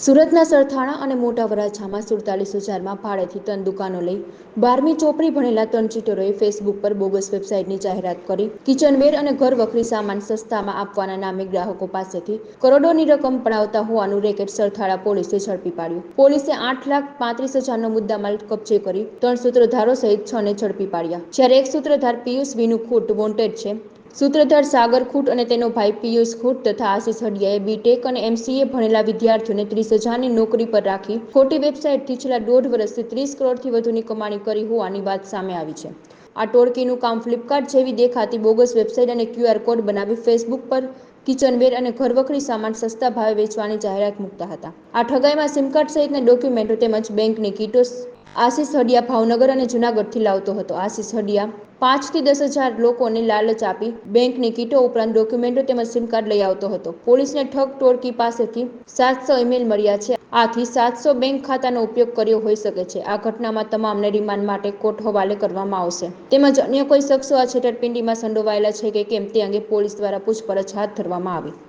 સુરતના સરથાણા અને મોટા વરાછામાં સુડતાલીસ હજારમાં ભાડેથી ત્રણ દુકાનો લઈ બારમી ચોપડી ભણેલા ત્રણ ચીટરોએ ફેસબુક પર બોગસ વેબસાઇટની જાહેરાત કરી. કિચનવેર અને ઘર વખરી સામાન સસ્તામાં આપવાના નામે ગ્રાહકો પાસેથી કરોડોની રકમ પડાવતા હોવાનું રેકેટ સરથાણા પોલીસે ઝડપી પાડ્યું. પોલીસે આઠ લાખ પાંત્રીસ હજારનો મુદ્દામાલ કબજે કરી ત્રણ સૂત્રધારો સહિત છ ને ઝડપી પાડ્યા. જ્યારે એક સૂત્રધાર પિયુષ વિનુ ખોટ વોન્ટેડ છે સૂત્રધાર સાગર ખૂટ અને તેનો ભાઈ પિયુષ ખૂટ તથા આશિષ હડિયાએ બીટેક અને એમસીએ ભણેલા વિદ્યાર્થીઓને ત્રીસ હજારની નોકરી પર રાખી ખોટી વેબસાઇટથી છેલ્લા દોઢ વર્ષથી ત્રીસ કરોડથી વધુની કમાણી કરી હોવાની વાત સામે આવી છે. આ ટોળકીનું કામ ફ્લિપકાર્ટ જેવી દેખાતી બોગસ વેબસાઇટ અને ક્યુઆર કોડ બનાવી ફેસબુક પર કિચનવેર અને ઘરવખરી સામાન સસ્તા ભાવે વેચવાની જાહેરાત મૂકતા હતા. આ ઠગાઈમાં સિમકાર્ડ સહિતના ડોક્યુમેન્ટો તેમજ બેંકની કીટો આશિષ હડિયા ભાવનગર અને જૂનાગઢથી લાવતો હતો. આશિષ હડિયા પાંચથી દસ હજાર લોકોને લાલચ આપી બેંકની કીટો ઉપરાંત ડોક્યુમેન્ટો તેમજ સિમ કાર્ડ લઈ આવતો હતો. પોલીસને ઠગ ટોળકી પાસેથી સાતસો ઈમેલ મળ્યા છે. આથી સાતસો બેંક ખાતાનો ઉપયોગ કર્યો હોઈ શકે છે. આ ઘટનામાં તમામને રિમાન્ડ માટે કોર્ટ હવાલે કરવામાં આવશે. તેમજ અન્ય કોઈ શખ્સો આ છેતરપિંડીમાં સંડોવાયેલા છે કે કેમ તે અંગે પોલીસ દ્વારા પૂછપરછ હાથ ધરવામાં આવી.